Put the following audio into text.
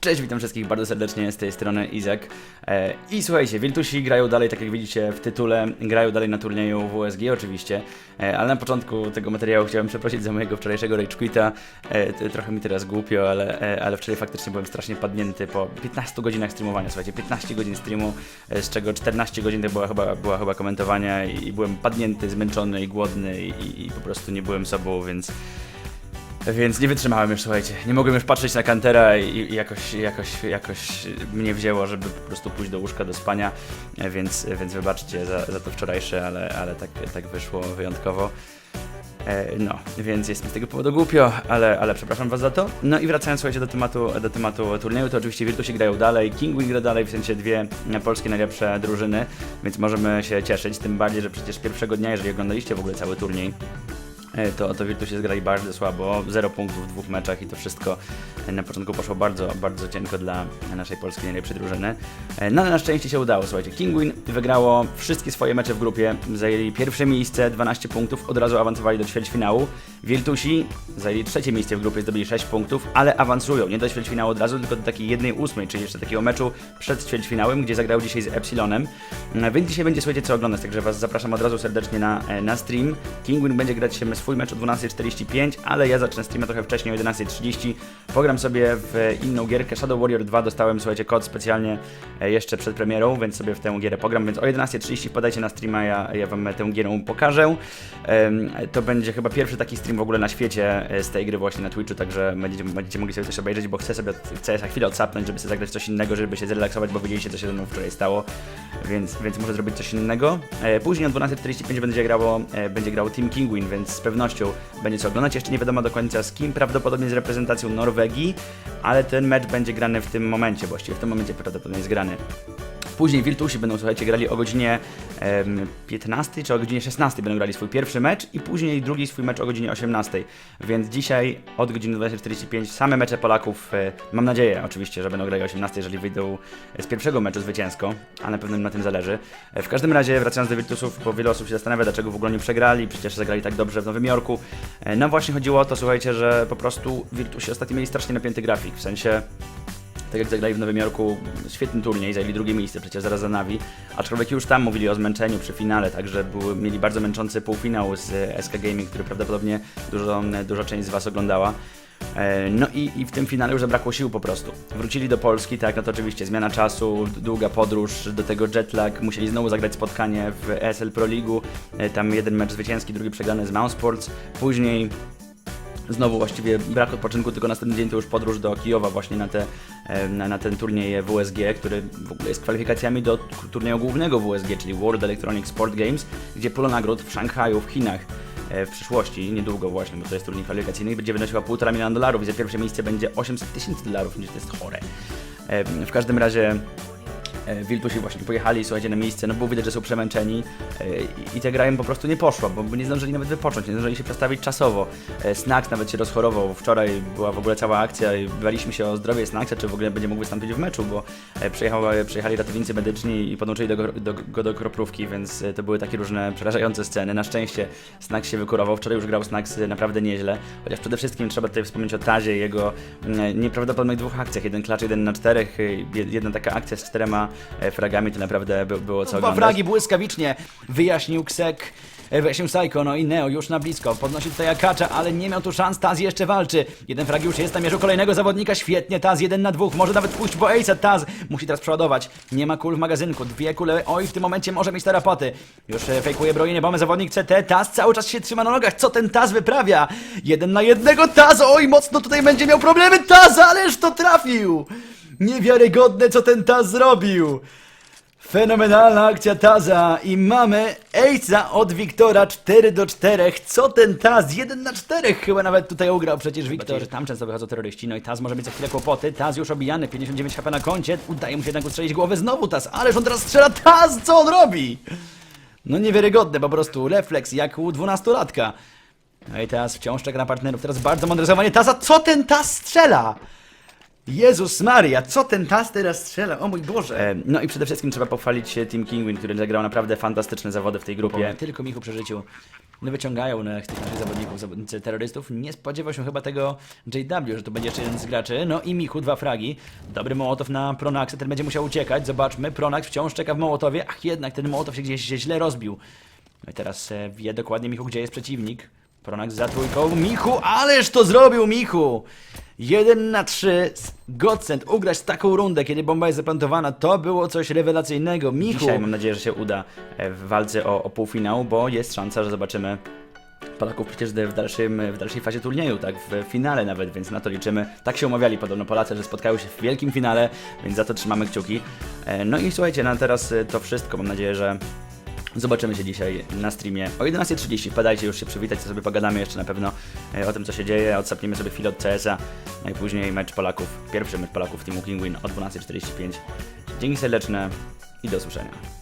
Cześć, witam wszystkich bardzo serdecznie z tej strony Izak. E, I słuchajcie, Wiltusi grają dalej, tak jak widzicie w tytule, grają dalej na turnieju WSG oczywiście, e, ale na początku tego materiału chciałem przeprosić za mojego wczorajszego rage. E, trochę mi teraz głupio, ale, ale wczoraj faktycznie byłem strasznie padnięty po 15 godzinach streamowania, słuchajcie, 15 godzin streamu, z czego 14 godzin to była chyba, była chyba komentowania i, byłem padnięty, zmęczony i głodny i, i po prostu nie byłem sobą, więc... Więc nie wytrzymałem już, słuchajcie. Nie mogłem już patrzeć na kantera i, jakoś, jakoś, jakoś mnie wzięło, żeby po prostu pójść do łóżka do spania. E, Więc, więc wybaczcie za, za to wczorajsze, ale, ale tak, tak wyszło wyjątkowo. E, No, więc jest mi z tego powodu głupio, ale, ale przepraszam was za to. No i wracając słuchajcie do tematu, do tematu turnieju, to oczywiście Virtusi grają dalej, Kingwin gra dalej, w sensie dwie polskie najlepsze drużyny, więc możemy się cieszyć, tym bardziej, że przecież pierwszego dnia, jeżeli oglądaliście w ogóle cały turniej, to, to Virtusie zgrali bardzo słabo, 0 punktów w dwóch meczach i to wszystko e, na początku poszło bardzo, bardzo cienko dla naszej polskiej najlepszej drużyny. E, No ale na szczęście się udało, słuchajcie, Kingwin wygrało wszystkie swoje mecze w grupie, zajęli pierwsze miejsce, 12 punktów, od razu awansowali do ćwierćfinału. Virtusi zajęli trzecie miejsce w grupie, zdobyli 6 punktów, ale awansują, nie do ćwierćfinału od razu, tylko do takiej jednej ósmej, czyli jeszcze takiego meczu przed ćwierćfinałem, gdzie zagrają dzisiaj z Epsilonem. E, Więc dzisiaj będzie, słuchajcie, co oglądać, także was zapraszam od razu serdecznie na, e, na stream. Kingwin będzie grać się swój mecz o 12.45, ale ja zacznę streama trochę wcześniej o 11.30. Pogram sobie w inną gierkę Shadow Warrior 2. Dostałem, słuchajcie, kod specjalnie e, jeszcze przed premierą, więc sobie w tę gierę pogram. Więc o 11.30 podajcie na streama, ja, ja wam tę gierę pokażę. To będzie chyba pierwszy taki stream w ogóle na świecie e, z tej gry właśnie na Twitchu, także będziecie, będziecie mogli sobie coś obejrzeć, bo chcę sobie chcę za chwilę odsapnąć, żeby sobie zagrać coś innego, żeby się zrelaksować, bo widzieliście, co się ze mną wczoraj stało, więc, więc muszę zrobić coś innego. E, Później o 12.45 będzie grało, będzie grał Team Kingwin, więc pewnością będzie co oglądać. Jeszcze nie wiadomo do końca z kim, prawdopodobnie z reprezentacją Norwegii, ale ten mecz będzie grany w tym momencie, właściwie w tym momencie prawdopodobnie jest grany. Później Wiltusi będą, słuchajcie, grali o godzinie em, 15 czy o godzinie 16 będą grali swój pierwszy mecz i później drugi swój mecz o godzinie 18. Więc dzisiaj od godziny 20.45 same mecze Polaków, e, mam nadzieję oczywiście, że będą grali o 18, jeżeli wyjdą z pierwszego meczu zwycięsko, a na pewno im na tym zależy. E, w każdym razie, wracając do Virtusów, bo wiele osób się zastanawia, dlaczego w ogóle nie przegrali, przecież zagrali tak dobrze w Nowym Jorku. E, no właśnie chodziło o to, słuchajcie, że po prostu Virtusi ostatnio mieli strasznie napięty grafik, w sensie tak jak zagrali w Nowym Jorku, świetny turniej, zajęli drugie miejsce przecież zaraz za Navi, aczkolwiek już tam mówili o zmęczeniu przy finale, także były, mieli bardzo męczący półfinał z e, SK Gaming, który prawdopodobnie dużo, duża część z Was oglądała. E, No i, i w tym finale już zabrakło sił po prostu. Wrócili do Polski, tak, no to oczywiście zmiana czasu, długa podróż, do tego jetlag, musieli znowu zagrać spotkanie w ESL Pro League, tam jeden mecz zwycięski, drugi przegrany z Mount Sports, później Znowu właściwie brak odpoczynku, tylko następny dzień to już podróż do Kijowa właśnie na, te, e, na, na ten turniej WSG, który w ogóle jest kwalifikacjami do turnieju głównego WSG, czyli World Electronic Sport Games, gdzie pula nagród w Szanghaju, w Chinach e, w przyszłości, niedługo właśnie, bo to jest turniej kwalifikacyjny, będzie wynosiła 1,5 miliona dolarów i za pierwsze miejsce będzie 800 tysięcy dolarów, więc to jest chore. E, W każdym razie Wiltusi właśnie pojechali, słuchajcie, na miejsce, no było widać, że są przemęczeni e, i- i ta gra im po prostu nie poszła, bo nie zdążyli nawet wypocząć, nie zdążyli się przestawić czasowo. E, Snacks nawet się rozchorował, wczoraj była w ogóle cała akcja i baliśmy się o zdrowie Snacksa, czy w ogóle będzie mógł wystąpić w meczu, bo e, przyjechali ratownicy medyczni i podłączyli do, go- do, go do kroplówki, więc e, to były takie różne przerażające sceny. Na szczęście Snacks się wykurował, wczoraj już grał Snacks e, naprawdę nieźle, chociaż przede wszystkim trzeba tutaj wspomnieć o Tazie, jego mm, nieprawdopodobnych dwóch akcjach, jeden klacz, jeden na czterech, e, jed- jedna taka akcja z czterema e, fragami, to naprawdę by, było co Dwa oglądać. fragi błyskawicznie wyjaśnił Ksek. e, Wyjaśnił Psycho, no i Neo już na blisko. Podnosi tutaj Akacza, ale nie miał tu szans. Taz jeszcze walczy. Jeden frag już jest, namierzył kolejnego zawodnika. Świetnie, Taz jeden na dwóch. Może nawet pójść po Ace'a. Taz musi teraz przeładować. Nie ma kul w magazynku. Dwie kule. Oj, w tym momencie może mieć tarapaty. Już e, fejkuje bronienie bomby zawodnik CT. Taz cały czas się trzyma na nogach. Co ten Taz wyprawia? Jeden na jednego. Taz, oj, mocno tutaj będzie miał problemy. Taz, ależ to trafił! Niewiarygodne, co ten Taz zrobił. Fenomenalna akcja Taza i mamy Ejca od Wiktora 4 do 4. Co ten Taz? 1 na 4 chyba nawet tutaj ugrał przecież Wiktor. Tam często wychodzą terroryści, no i Taz może mieć za chwilę kłopoty. Taz już obijany, 59 HP na koncie. Udaje mu się jednak ustrzelić głowę znowu Taz. Ależ on teraz strzela Taz! Co on robi? No niewiarygodne po prostu. Refleks jak u 12-latka. No i teraz wciąż czeka na partnerów. Teraz bardzo mądre zachowanie Taza. Co ten Taz strzela? Jezus Maria, co ten tas teraz strzela? O mój Boże! E, No i przede wszystkim trzeba pochwalić się Team Kingwin, który zagrał naprawdę fantastyczne zawody w tej grupie. Tylko Michu przy życiu no wyciągają na tych naszych zawodników, zawodnicy terrorystów. Nie spodziewał się chyba tego JW, że to będzie jeszcze jeden z graczy. No i Michu, dwa fragi. Dobry Mołotow na Pronaxa, ten będzie musiał uciekać. Zobaczmy, Pronax wciąż czeka w Mołotowie. Ach, jednak ten Mołotow się gdzieś się źle rozbił. No i teraz e, wie dokładnie Michu, gdzie jest przeciwnik. Pronax za trójką. Michu, ależ to zrobił Michu! 1 na 3 Godsend ugrać taką rundę, kiedy bomba jest zaplantowana, to było coś rewelacyjnego. Michu, Dzisiaj mam nadzieję, że się uda e, w walce o, o półfinał, bo jest szansa, że zobaczymy Polaków przecież w, dalszym, w dalszej fazie turnieju, tak, w finale nawet, więc na to liczymy. Tak się umawiali podobno Polacy, że spotkają się w wielkim finale, więc za to trzymamy kciuki. E, No i słuchajcie, na teraz e, to wszystko. Mam nadzieję, że zobaczymy się dzisiaj na streamie o 11.30. Wpadajcie już się przywitać, sobie pogadamy jeszcze na pewno e, o tym, co się dzieje. Odsapniemy sobie chwilę od CS-a, później mecz Polaków, pierwszy mecz Polaków Teamu Kingwin o 12.45. Dzięki serdeczne i do usłyszenia.